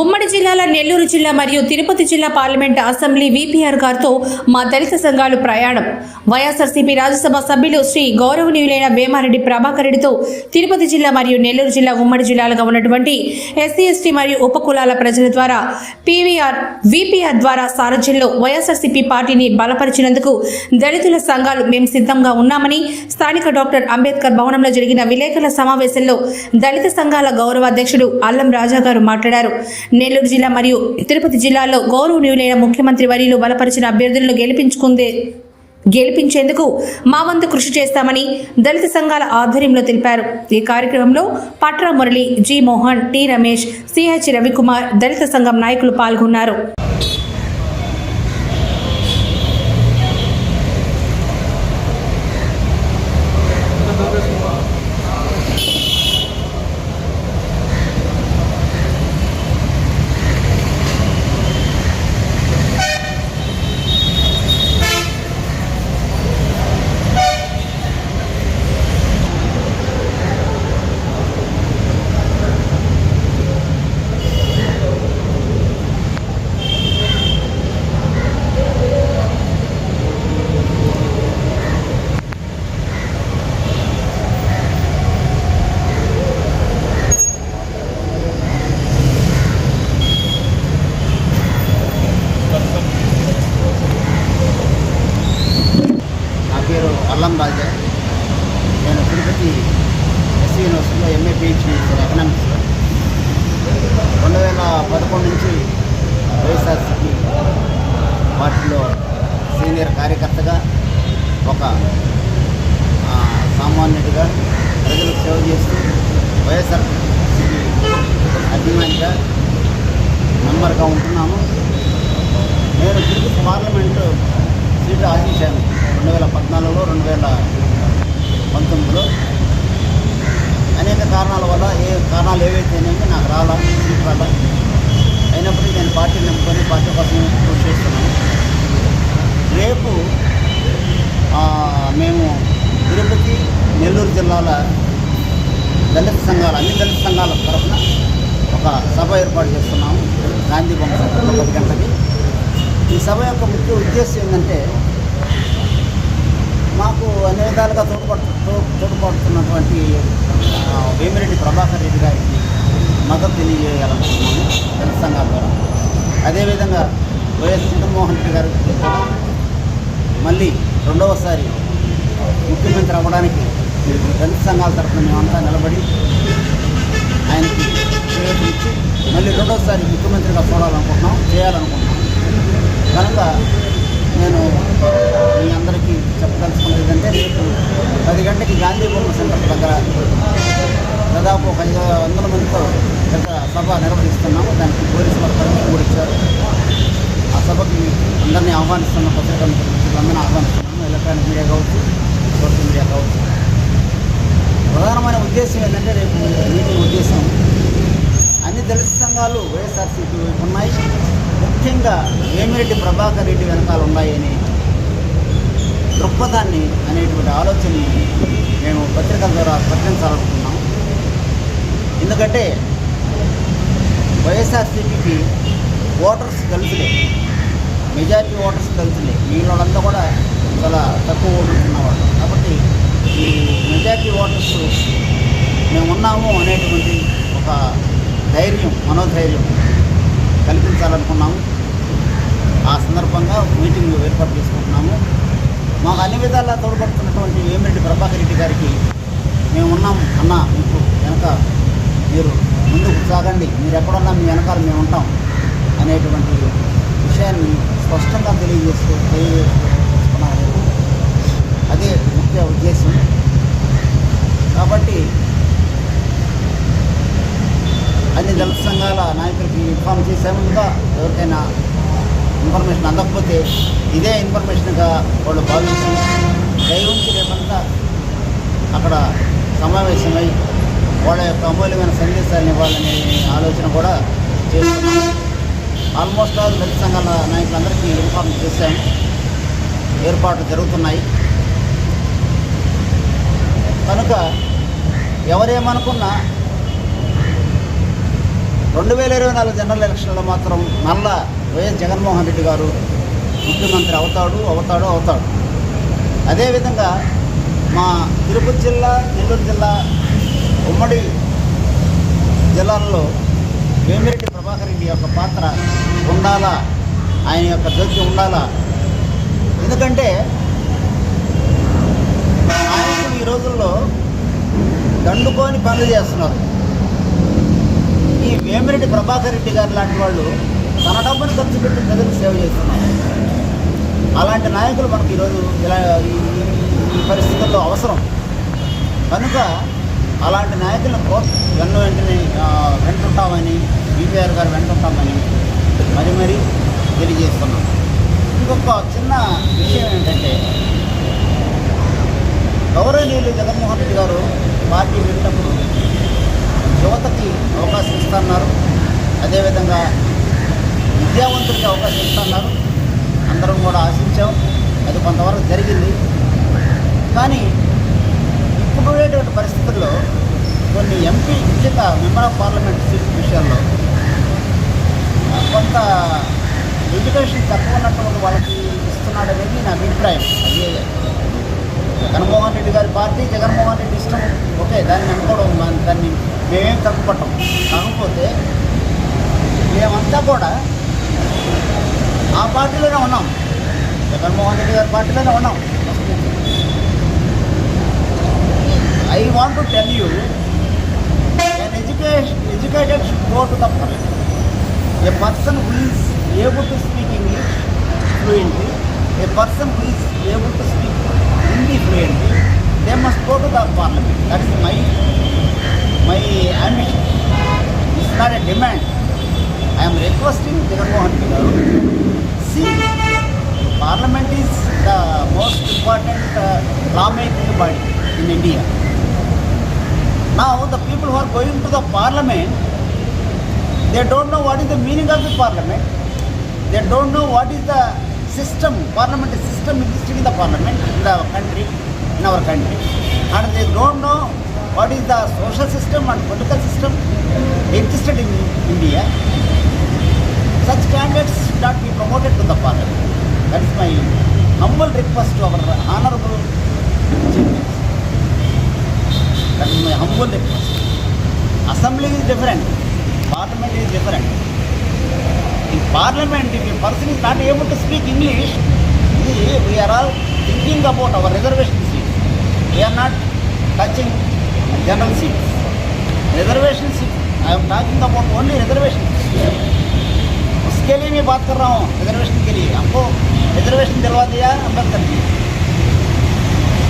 ఉమ్మడి జిల్లాల నెల్లూరు జిల్లా మరియు తిరుపతి జిల్లా పార్లమెంట్ అసెంబ్లీ విపిఆర్ గారితో మా దళిత సంఘాలు ప్రయాణం. వైఎస్ఆర్సీపీ రాజ్యసభ సభ్యులు శ్రీ గౌరవనీయులైన వేమారెడ్డి ప్రభాకర్ రెడ్డితో తిరుపతి జిల్లా మరియు నెల్లూరు జిల్లా ఉమ్మడి జిల్లాలుగా ఉన్నటువంటి ఎస్సీ ఎస్టీ మరియు ఉపకులాల ప్రజల ద్వారా పీవీఆర్ విపిఆర్ ద్వారా సారథ్యంలో వైఎస్ఆర్సీపీ పార్టీని బలపరిచినందుకు దళితుల సంఘాలు మేము సిద్ధంగా ఉన్నామని స్థానిక డాక్టర్ అంబేద్కర్ భవనంలో జరిగిన విలేకరుల సమావేశంలో దళిత సంఘాల గౌరవాధ్యక్షుడు అల్లం రాజా గారు మాట్లాడారు. నెల్లూరు జిల్లా మరియు తిరుపతి జిల్లాలో గౌరవనీయులైన ముఖ్యమంత్రి వర్యులు బలపరిచిన అభ్యర్థులను గెలిపించుకుందే గెలిపించేందుకు మా వంతు కృషి చేస్తామని దళిత సంఘాల ఆధ్వర్యంలో తెలిపారు. ఈ కార్యక్రమంలో Patra Murali G Mohan T Ramesh CH Ravikumar దళిత సంఘం నాయకులు పాల్గొన్నారు నా పేరు అల్లం రాజా. నేను తిరుపతి ఎస్సీ యూనివర్సిటీలో ఎంఏ పిహెచ్డి ఎకనామిక్స్ రెండు వేల పదకొండు నుంచి వైఎస్ఆర్సీపీ పార్టీలో సీనియర్ కార్యకర్తగా ఒక సామాన్యుడిగా ప్రజలకు సేవ చేస్తూ వైఎస్ఆర్సీపీ అభిమానిగా మెంబర్గా ఉంటున్నాము. నేను తిరుపతి పార్లమెంటు సీట్ ఆశించాను. రెండు వేల పద్నాలుగులో రెండు వేల పంతొమ్మిదిలో. అనేక కారణాల వల్ల ఏ కారణాలు ఏవైతేనేమి నాకు రాలా సీట్ రాలా. అయినప్పటికీ నేను పార్టీ నమ్ముకొని పార్టీ కోసం కృషి చేస్తున్నాను. రేపు మేము తిరుపతి నెల్లూరు జిల్లాల దళిత సంఘాల అన్ని దళిత సంఘాల తరఫున ఒక సభ ఏర్పాటు చేస్తున్నాము. గాంధీ బొమ్మ సెంటర్లో ఈ సభ యొక్క ముఖ్య ఉద్దేశం ఏంటంటే మాకు అన్ని విధాలుగా తోడ్పడు తో- తోడ్పడుతున్నటువంటి వేమిరెడ్డి ప్రభాకర్ రెడ్డి గారికి మద్దతు తెలియజేయాలనుకుంటున్నాము దళిత సంఘాల ద్వారా. అదేవిధంగా వైఎస్ జగన్మోహన్ రెడ్డి గారికి మళ్ళీ రెండవసారి ముఖ్యమంత్రి అవ్వడానికి దళిత సంఘాల తరఫున మేమంతా నిలబడి ఆయనకి చేయూతనిచ్చి మళ్ళీ రెండవసారి ముఖ్యమంత్రిగా చూడాలనుకుంటున్నాం చేయాలనుకుంటున్నాం. కనుక నేను మీ అందరికీ చెప్పదలుచుకున్నది ఏంటంటే రేపు పది గంటకి గాంధీ బొమ్మ సెంటర్ దగ్గర దాదాపు ఒక ఐదు వందల మందితో పెద్ద సభ నిర్వహిస్తున్నాము. దానికి పోలీసు వారు పర్మిషన్ కూడా ఇచ్చారు ఆ సభకి అందరినీ ఆహ్వానిస్తున్న పత్రికా అందరినీ ఆహ్వానిస్తున్నాము. ఎలక్ట్రానిక్ మీడియా కావచ్చు సోషల్ మీడియా కావచ్చు. ప్రధానమైన ఉద్దేశం ఏంటంటే రేపు మీటింగ్ ఉద్దేశం అన్ని దళిత సంఘాలు వైఎస్ఆర్సీపీ వైపు ఉన్నాయి. ముఖ్యంగా వేమిరెడ్డి ప్రభాకర్ రెడ్డి వెనకాల ఉన్నాయని దృక్పథాన్ని అనేటువంటి ఆలోచనని మేము పత్రికల ద్వారా ప్రకటించాలనుకున్నాం ఎందుకంటే వైఎస్ఆర్సీపీకి ఓటర్స్ కలిసిలే మెజారిటీ ఓటర్స్ కలిసిలే. వీళ్ళంతా వాళ్ళంతా కూడా చాలా తక్కువ ఓటర్స్ ఉన్నవాళ్ళు. కాబట్టి ఈ మెజారిటీ ఓటర్స్ మేము ఉన్నాము అనేటువంటి ఒక ధైర్యం మనోధైర్యం కల్పించాలనుకున్నాము. ఆ సందర్భంగా మీటింగ్ ఏర్పాటు చేసుకుంటున్నాము. మాకు అన్ని విధాలా తోడ్పడుతున్నటువంటి వేమిరెడ్డి ప్రభాకర్ రెడ్డి గారికి మేము ఉన్నాం. అన్న మీకు వెనక మీరు ముందుకు సాగండి. మీరు ఎక్కడున్నా మీ వెనకాల మేము ఉంటాం అనేటువంటి విషయాన్ని స్పష్టంగా తెలియజేస్తూ తెలియజేసుకున్నారు అదే ముఖ్య ఉద్దేశం. కాబట్టి అన్ని దళిత సంఘాల నాయకులకి ఇన్ఫామ్ చేసే ముందుగా ఎవరికైనా ఇన్ఫర్మేషన్ అందకపోతే ఇదే ఇన్ఫర్మేషన్గా వాళ్ళు భావించి దయవుంచి రేపంతా అక్కడ సమావేశమై వాళ్ళ యొక్క అమూల్యమైన సందేశాలను ఇవ్వాలనే ఆలోచన కూడా చేస్తున్నాం. ఆల్మోస్ట్ ఆల్ దళిత సంఘాల నాయకులందరికీ ఇన్ఫార్మ్ చేశాము ఏర్పాట్లు జరుగుతున్నాయి. కనుక ఎవరేమనుకున్నా రెండు వేల ఇరవై నాలుగు జనరల్ ఎలక్షన్లో మాత్రం మళ్ళా వైఎస్ జగన్మోహన్ రెడ్డి గారు ముఖ్యమంత్రి అవుతాడు అవుతాడు అవుతాడు. అదేవిధంగా మా తిరుపతి జిల్లా నెల్లూరు జిల్లా ఉమ్మడి జిల్లాల్లో వేమిరెడ్డి ప్రభాకర్ రెడ్డి యొక్క పాత్ర ఉండాలా? ఆయన యొక్క జోక్యం ఉండాలా? ఎందుకంటే నాయకులు ఈ రోజుల్లో దండుకొని పనులు చేస్తున్నారు. ఈ వేమిరెడ్డి ప్రభాకర్ రెడ్డి గారు లాంటి వాళ్ళు తన డబ్బును ఖర్చు పెట్టి ప్రజలకు సేవ చేస్తున్నారు. అలాంటి నాయకులు మనకు ఈరోజు ఇలా ఈ పరిస్థితుల్లో అవసరం. కనుక అలాంటి నాయకులను కో వెన్ను వెంటనే వెంటుంటామని బీపీఆర్ గారు వెంటుంటామని మరి మరి తెలియజేస్తున్నాం. ఇంకొక చిన్న విషయం ఏంటంటే గౌరవనీయులు జగన్మోహన్ రెడ్డి గారు పార్టీ వెళ్ళినప్పుడు యువతకి అవకాశం ఇస్తున్నారు. అదేవిధంగా విద్యావంతులకి అవకాశం ఇస్తున్నారు అందరం కూడా ఆశించాం. అది కొంతవరకు జరిగింది. కానీ ఇప్పుడు ఉండేటువంటి పరిస్థితుల్లో కొన్ని ఎంపీ ఉచిత మెంబర్ ఆఫ్ పార్లమెంట్ సీట్ విషయాల్లో కొంత ఎడ్యుకేషన్ తక్కువ ఉన్నటువంటి వాళ్ళకి ఇస్తున్నాడనేది నా అభిప్రాయం. అది జగన్మోహన్ రెడ్డి గారి పార్టీ జగన్మోహన్ రెడ్డి ఇష్టం. ఓకే దాన్ని అనుకోవడం దాన్ని మేమేం తప్పుపట్టం. కాకపోతే మేమంతా కూడా ఆ పార్టీలోనే ఉన్నాం జగన్మోహన్ రెడ్డి గారి పార్టీలోనే ఉన్నాం I want to tell you an education educated should go to the parliament. A person who is able to speak English fluently, a person who is able to speak Hindi fluently, they must go to the parliament. That is my my ambition. It's not a demand. I am requesting Jagannath. See, parliament is the most important uh, lawmaking body in India. Now the people who are going to the parliament, they don't know what is the meaning of the parliament. They don't know what is the system, parliamentary system existing in the parliament in the country, in our country. And they don't know what is the social system and political system existed in India. Such candidates should not be promoted to the parliament. That is my humble request to our honorable chief minister. That is my humble request. Assembly is different. Parliament is different. In Parliament, if a person is not able to speak English, we, we are all thinking about our reservation seats. We are not touching general seats. Reservation seats. I am talking about only reservation seats. उसके लिए मैं बात कर रहा हूँ reservation के लिए। हमको रिजर्वेशन दिलवा दिया अंबेडकर जी।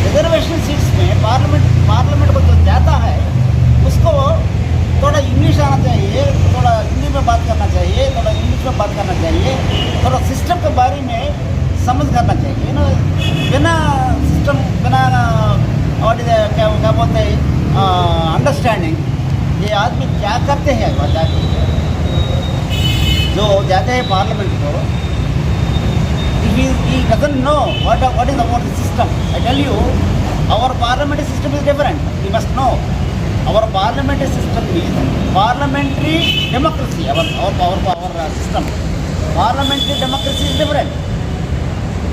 रिजर्वेशन सीट्स में पार्लियामेंट पार्लियामेंट को जो जाता है, उसको थोड़ा इंग्लिश आना चाहिए, थोड़ा हिंदी में बात करना चाहिए, थोड़ा इंग्लिश में बात करना चाहिए, थोड़ा सिस्टम के बारे में समझ करना चाहिए ना? बिना सिस्टम बिना, और क्या क्या बोलते हैं अंडरस्टैंडिंग ये आदमी क्या करते हैं, वहाँ जाके? जो जाते हैं पार्लियामेंट को no what what is our system I tell you our parliamentary system is different you must know our parliamentary system is parliamentary democracy system parliamentary democracy is different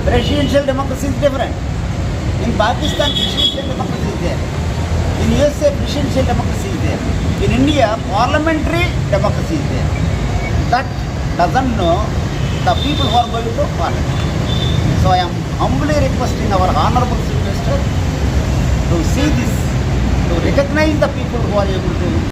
presidential democracy is different in Pakistan presidential democracy is there in USA presidential democracy is there in India parliamentary democracy is there that doesn't know the people who are going to parliament. So I am humbly requesting our honorable chief minister to see this, to recognize the people who are able to